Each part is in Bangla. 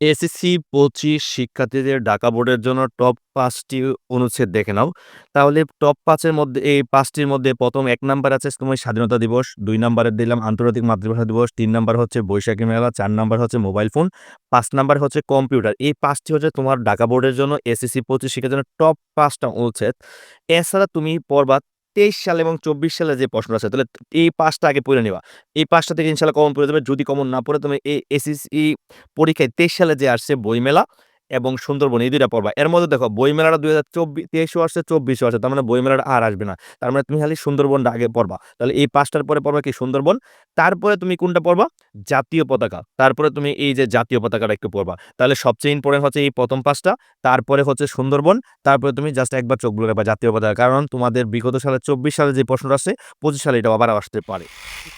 এসএসসি ২৫ শিক্ষার্থীদের ঢাকা বোর্ডের জন্য টপ পাঁচটি অনুচ্ছেদ দেখে নাও। তাহলে টপ পাঁচের মধ্যে এই পাঁচটির মধ্যে ১ম ১ নাম্বার আছে তোমার স্বাধীনতা দিবস, দুই নাম্বারে দিলাম আন্তর্জাতিক মাতৃভাষা দিবস, তিন নাম্বার হচ্ছে বৈশাখী মেলা, চার নাম্বার হচ্ছে মোবাইল ফোন, পাঁচ নাম্বার হচ্ছে কম্পিউটার। এই পাঁচটি হচ্ছে তোমার ঢাকা বোর্ডের জন্য এসএসসি ২৫ শিক্ষার জন্য টপ পাঁচটা অনুচ্ছেদ। এছাড়া তুমি পড়বা ২৩ সাল এবং ২৪ সালে যে প্রশ্ন আছে, তাহলে এই পাঁচটা আগে পড়ে নেওয়া এই ৫ টা থেকে ইনশাল্লাহ কমন পড়ে যাবে। যদি কমন না পড়ে, তুমি এই এসএসসি পরীক্ষায় ২৩ সালে যে আসছে বইমেলা এবং সুন্দরবন এই ২ টা পড়বা। এর মধ্যে দেখো বইমেলাটা ২০২৪ ২৩ ও আসছে ২৪ ও আসছে। তার মানে বইমেলাটা আর আসবে না। তার মানে তুমি খালি সুন্দরবনটা আগে পড়বা। তাহলে এই পাঁচটার পরে পড়বা কি সুন্দরবন। তারপরে তুমি কোনটা পড়বা? জাতীয় পতাকা। তারপরে তুমি এই যে জাতীয় পতাকাটা একটু পড়বা। তাহলে সবচেয়ে ইম্পোর্টেন্ট হচ্ছে এই প্রথম পাঁচটা তারপরে হচ্ছে সুন্দরবন, তারপরে তুমি জাস্ট একবার চোখ বুলে রাখবা জাতীয় পতাকা। কারণ তোমাদের বিগত সালে ২৪ সালে যে প্রশ্নটা আসছে ২৫ সালে এটা আবার আসতে পারে।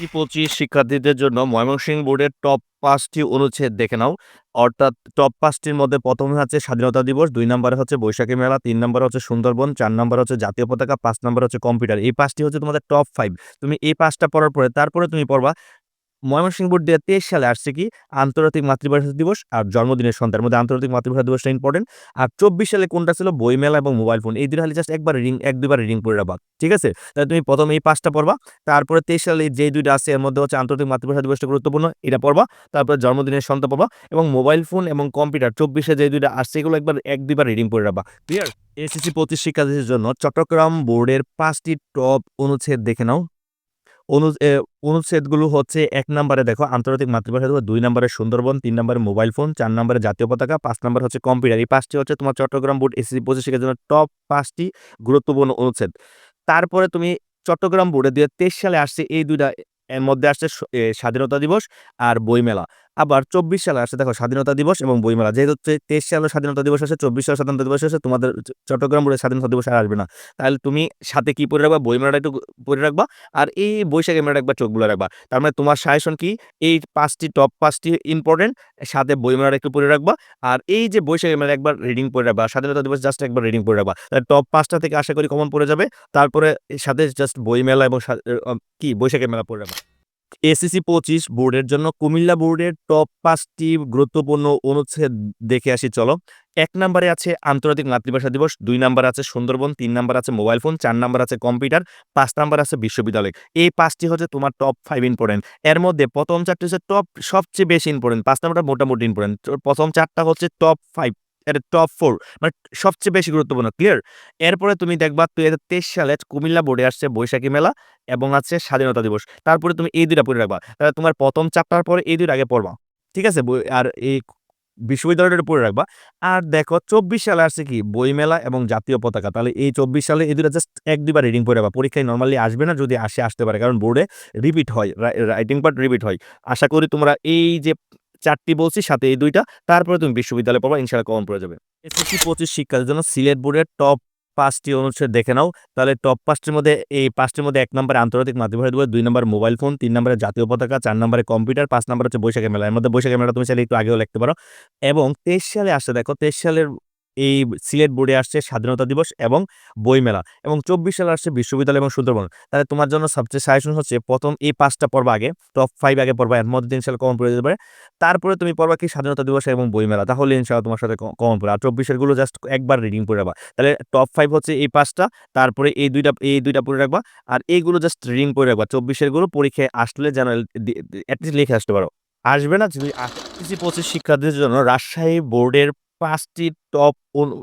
২৫ শিক্ষার্থীদের জন্য ময়মনসিংহ বোর্ডের টপ ৫ টি অনুচ্ছেদ দেখে নাও। অর্থাৎ টপ পাঁচটির মধ্যে প্রথমে হচ্ছে স্বাধীনতা দিবস, দুই নম্বরে হচ্ছে বৈশাখী মেলা, তিন নম্বরে হচ্ছে সুন্দরবন, চার নম্বর হচ্ছে জাতীয় পতাকা, পাঁচ নম্বর হচ্ছে কম্পিউটার। এই পাঁচটি হচ্ছে তোমাদের টপ ফাইভ তুমি এই পাঁচটা পড়ার পরে তারপরে তুমি পড়বা ময়মনসিংহ বোর্ড ২০২৩ সালে আসছে কি আন্তর্জাতিক মাতৃভাষা দিবস আর জন্মদিনের সন্ধ্যা। এর মধ্যে আন্তর্জাতিক মাতৃভাষা দিবসটা ইম্পোর্টেন্ট। আর ২৪ সালে কোনটা ছিল বইমেলা এবং মোবাইল ফোন। এই ২ টা খালি জাস্ট একবার রিডিং ১-২ বার রিডিং পড়ে রাখবা। ঠিক আছে? তাহলে তুমি ১ম এই পাঁচটা পড়বা। তারপরে ২৩ সালে যেই দুইটা আছে, এর মধ্যে হচ্ছে আন্তর্জাতিক মাতৃভাষা দিবসটা গুরুত্বপূর্ণ। এটা পড়বা। তারপরে জন্মদিনের সন্ধ্যা পড়বা এবং মোবাইল ফোন এবং কম্পিউটার ২৪ এ যে ২ টা আসছে, এগুলো একবার ১-২ বার রিডিং পড়ে রাখবা। ক্লিয়ার? এসএসসি ২৫ শিক্ষার্থীদের জন্য চট্টগ্রাম বোর্ডের পাঁচটি টপ অনুচ্ছেদ দেখে নাও। অনু অনুচ্ছেদগুলো হচ্ছে এক নাম্বারে দেখো আন্তর্জাতিক মাতৃভাষা দিবস, দুই নাম্বারে সুন্দরবন, তিন নাম্বারে মোবাইল ফোন, চার নাম্বারে জাতীয় পতাকা, পাঁচ নাম্বার হচ্ছে কম্পিউটার। এই পাঁচটি হচ্ছে তোমার চট্টগ্রাম বোর্ড এসএসসি ২৫ শিক্ষার জন্য টপ পাঁচটি গুরুত্বপূর্ণ অনুচ্ছেদ। তারপরে তুমি চট্টগ্রাম বোর্ডে ২০২৩ সালে আসছে এই দুইটা এর মধ্যে আসছে স্বাধীনতা দিবস আর বইমেলা। আবার ২৪ সালে আসছে দেখো স্বাধীনতা দিবস এবং বইমেলা। যেহেতু তে ২৩ সালে স্বাধীনতা দিবস আসছে, ২৪ সালে স্বাধীনতা দিবস আসছে, তোমাদের চট্টগ্রাম বোর্ডের স্বাধীনতা দিবস আর আসবে না। তাহলে তুমি সাথে কি পড়ে রাখবা? বইমেলাটা একটু পরে রাখবা। আর এই বৈশাখী মেলাটা একবার চোখ বুলে রাখবা। তার মানে তোমার সাজেশন কি? এই পাঁচটি টপ ৫ টি ইম্পোর্টেন্ট সাথে বইমেলাটা একটু পরে রাখবা। আর এই যে বৈশাখী মেলা একবার রিডিং পড়ে রাখবা। স্বাধীনতা দিবস জাস্ট একবার রিডিং পড়ে রাখবা। তাহলে টপ পাঁচটা থেকে আশা করি কমন পড়ে যাবে। তারপরে সাথে জাস্ট বইমেলা এবং কি বৈশাখী মেলা পড়ে রাখবা। এসএসসি ২৫ বোর্ডের জন্য কুমিল্লা বোর্ডের টপ পাঁচটি গুরুত্বপূর্ণ অনুচ্ছেদ দেখে আসি চলো। এক নাম্বারে আছে আন্তর্জাতিক মাতৃভাষা দিবস, ২ নাম্বারে আছে সুন্দরবন, ৩ নাম্বারে আছে মোবাইল ফোন, ৪ নাম্বারে আছে কম্পিউটার, ৫ নাম্বারে আছে বিশ্ববিদ্যালয়। এই পাঁচটি হচ্ছে তোমার টপ ৫ ইম্পোর্টেন্ট। এর মধ্যে প্রথম চারটি হচ্ছে টপ সবচেয়ে বেশি ইম্পোর্টেন্ট। ৫ নাম্বারটা মোটামুটি ইম্পোর্টেন্ট। ১ম ৪ টা হচ্ছে টপ ৫ এটা টপ ফোর মানে সবচেয়ে বেশি গুরুত্বপূর্ণ। ক্লিয়ার? এরপরে তুমি দেখবা ২০২৩ সালে কুমিল্লা বোর্ডে আসছে বৈশাখী মেলা এবং আছে স্বাধীনতা দিবস। তারপরে তুমি এই ২ টা পড়ে রাখবা। তাহলে তোমার ১ম চ্যাপ্টার পরে এই ২ টা আগে পড়বা। ঠিক আছে? আর এই বিশ্ববিদ্যালয়টা পড়ে রাখবা। আর দেখো ২৪ সালে আসছে কি বইমেলা এবং জাতীয় পতাকা। তাহলে এই ২৪ সালে এই দুটা জাস্ট ১-২ বার রিডিং পড়ে রাখবা। পরীক্ষায় নর্মালি আসবে না। যদি আসে, আসতে পারে। কারণ বোর্ডে রিপিট হয়। রাইটিং পার্ট রিপিট হয়। আশা করি তোমরা এই যে ৪ টি বলছি সাথে এই দুইটা তারপরে তুমি বিশ্ববিদ্যালয়ে পড়বা ইনশাআল্লাহ কমন পড়ে যাবে। এসএসসি পঁচিশ শিক্ষার জন্য সিলেট বোর্ডের টপ পাঁচটি অনুচ্ছেদ দেখে নাও। তাহলে টপ পাঁচটির মধ্যে এই পাঁচটির মধ্যে এক নম্বরে আন্তর্জাতিক মাতৃভাষা দিবস, দুই নম্বরে মোবাইল ফোন, তিন নম্বরে জাতীয় পতাকা, চার নম্বরে কম্পিউটার, পাঁচ নম্বর হচ্ছে বৈশাখী মেলা। এর মধ্যে বৈশাখী মেলা তুমি চাইলে একটু আগেও লিখতে পারো। এবং ২৩ সালে আসতে দেখো ২৩ সালের এই সিলেট বোর্ডে আসছে স্বাধীনতা দিবস এবং বইমেলা এবং ২৪ সালে আসছে বিশ্ববিদ্যালয় এবং সুন্দরবন। তাহলে তোমার জন্য সবচেয়ে সাজেশন হচ্ছে প্রথম এই ৫ টা পড়বা আগে। টপ ফাইভ আগে পড়বা। এর মধ্যে ইনশাআল্লাহ কমন পড়ে যেতে পারে। তারপরে তুমি পড়বা কি স্বাধীনতা দিবস এবং বইমেলা। তাহলে ইনশাআল্লাহ তোমার সাথে কমন পড়বে। আর ২৪ এরগুলো জাস্ট একবার রিডিং পড়ে রাখবা। তাহলে টপ ফাইভ হচ্ছে এই পাঁচটা, তারপরে এই দুইটা এই দুইটা পড়ে রাখবা। আর এইগুলো জাস্ট রিডিং পড়ে রাখবা। ২৪ এরগুলো পরীক্ষায় আসলে যেন দি এট লিস্ট লিখে আসতে পারো। আসবে না, যদি এসএসসি ২৫ শিক্ষার্থীদের জন্য রাজশাহী বোর্ডের ৫ টি টপ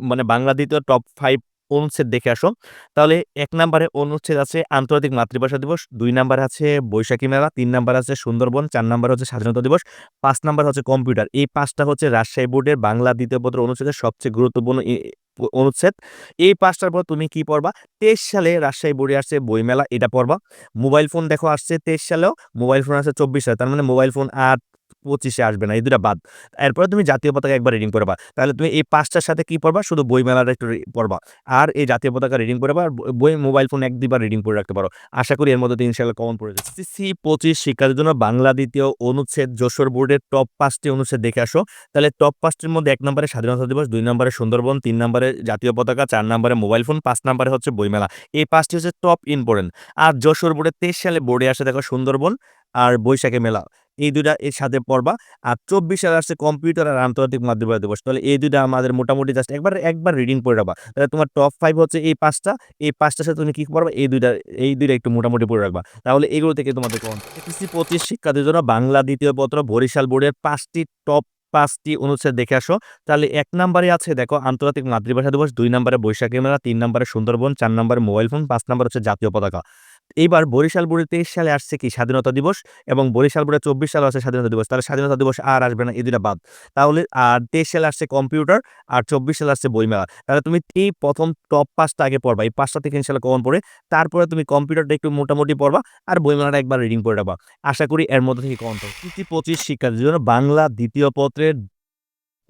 মানে বাংলা দ্বিতীয় টপ ফাইভ অনুচ্ছেদ দেখে আসো। তাহলে এক নাম্বারে অনুচ্ছেদ আছে আন্তর্জাতিক মাতৃভাষা দিবস, দুই নাম্বারে আছে বৈশাখী মেলা, ৩ নাম্বারে আছে সুন্দরবন, চার নাম্বারে হচ্ছে স্বাধীনতা দিবস, ৫ নাম্বারে হচ্ছে কম্পিউটার। এই পাঁচটা হচ্ছে রাজশাহী বোর্ডের বাংলা দ্বিতীয় পত্র অনুচ্ছেদের সবচেয়ে গুরুত্বপূর্ণ অনুচ্ছেদ। এই পাঁচটার পর তুমি কি পড়বা? ২৩ সালে রাজশাহী বোর্ডে আসছে বইমেলা এটা পড়বা। মোবাইল ফোন দেখো আসছে ২৩ সালেও, মোবাইল ফোন আসছে ২৪ সালে। তার মানে মোবাইল ফোন আর ২৫ এ আসবে না। এই দুটা বাদ। এরপরে তুমি জাতীয় পতাকা একবার রিডিং পড়বা। তাহলে তুমি এই পাঁচটার সাথে কি পড়বা? শুধু বই বইমেলাটা একটু পড়বা। আর এই জাতীয় পতাকা রিডিং পড়বা। আর বই মোবাইল ফোন ১-২ বার রিডিং করে রাখতে পারো। আশা করি এর মধ্যে দিয়ে ইনশাআল্লাহ কমন পড়ে যাবে। এসএসসি ২৫ শিক্ষার্থীদের জন্য বাংলা দ্বিতীয় অনুচ্ছেদ যশোর বোর্ডের টপ পাঁচটি অনুচ্ছেদ দেখে আসো। তাহলে টপ পাঁচটির মধ্যে এক নম্বরে স্বাধীনতা দিবস, দুই নম্বরে সুন্দরবন, তিন নাম্বারে জাতীয় পতাকা, চার নাম্বারে মোবাইল ফোন, পাঁচ নাম্বারে হচ্ছে বইমেলা। এই পাঁচটি হচ্ছে টপ ইম্পোর্টেন্ট। আর যশোর বোর্ডে ২৩ সালে বোর্ডে আসে দেখো সুন্দরবন আর বৈশাখে মেলা। এই দুটা এর সাথে পড়বা। আর চব্বিশ সালে আসছে কম্পিউটার আর আন্তর্জাতিক মাতৃভাষা দিবস। তাহলে এই দুইটা আমাদের মোটামুটি জাস্ট একবার একবার রিডিং পড়ে রাখবা। তাহলে তোমার টপ ফাইভ হচ্ছে এই পাঁচটা। এই পাঁচটার সাথে তুমি কি পড়বা? এই দুইটা এই দুইটা একটু মোটামুটি পড়ে রাখবা। তাহলে এগুলো থেকে তোমাদের কোন এসএসসি পঁচিশ শিক্ষার্থীর জন্য বাংলা দ্বিতীয় পত্র বরিশাল বোর্ডের পাঁচটি টপ পাঁচটি অনুচ্ছেদ দেখে আসো। তাহলে এক নম্বরে আছে, দেখো, আন্তর্জাতিক মাতৃভাষা দিবস, দুই নম্বরে বৈশাখী মেলা, তিন নম্বরে সুন্দরবন, চার নম্বরে মোবাইল ফোন, পাঁচ নম্বর হচ্ছে জাতীয় পতাকা। এইবার বরিশাল বোর্ডে তেইশ সালে আসছে কি স্বাধীনতা দিবস এবং বরিশাল বোর্ডে চব্বিশ সালে আছে স্বাধীনতা দিবস। তাহলে স্বাধীনতা দিবস আর আসবে না, এই বাদ। তাহলে আর তেইশ সালে আসছে কম্পিউটার আর চব্বিশ সালে আসছে বইমেলা। তাহলে তুমি এই প্রথম টপ পাঁচটা আগে পড়বা, এই পাঁচটা থেকে ইনশাল্লাহ কমন পড়ে। তারপরে তুমি কম্পিউটারটা একটু মোটামুটি পড়বা আর বইমেলাটা একবার রিডিং করে রাখবা। আশা করি এর মধ্যে থেকে কমন পড়বে। পঁচিশ শিক্ষার্থীর জন্য বাংলা দ্বিতীয় পত্রের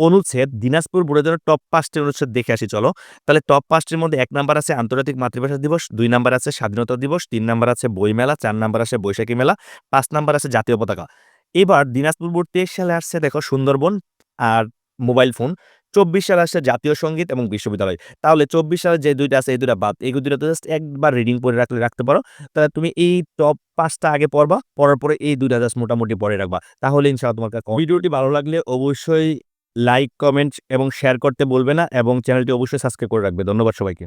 অনুচ্ছেদ দিনাজপুর বোর্ডের টপ পাঁচটি অনুচ্ছেদ দেখে আসি, চলো। তাহলে টপ পাঁচটির মধ্যে এক নাম্বার আছে আন্তর্জাতিক মাতৃভাষা দিবস, দুই নাম্বার আছে স্বাধীনতা দিবস, তিন নাম্বার আছে বইমেলা, চার নাম্বার আছে বৈশাখী মেলা, পাঁচ নাম্বার আছে জাতীয় পতাকা। এবার দিনাজপুর বোর্ড তেইশ সালে আসছে, দেখো, সুন্দরবন আর মোবাইল ফোন। চব্বিশ সালে আসছে জাতীয় সংগীত এবং বিশ্ববিদ্যালয়। তাহলে চব্বিশ সালে যে দুইটা আছে, এই দুইটা বাদ। এই দুইটা জাস্ট একবার রিডিং করে রাখলে রাখতে পারো। তাহলে তুমি এই টপ পাঁচটা আগে পড়বা, পড়ার পরে এই দুইটা জাস্ট মোটামুটি পরে রাখবা। তাহলে ইনশাআল্লাহ তোমার ভিডিওটি ভালো লাগলে অবশ্যই লাইক কমেন্ট এবং শেয়ার করতে বলবে না এবং চ্যানেলটি অবশ্যই সাবস্ক্রাইব করে রাখবে। ধন্যবাদ সবাইকে।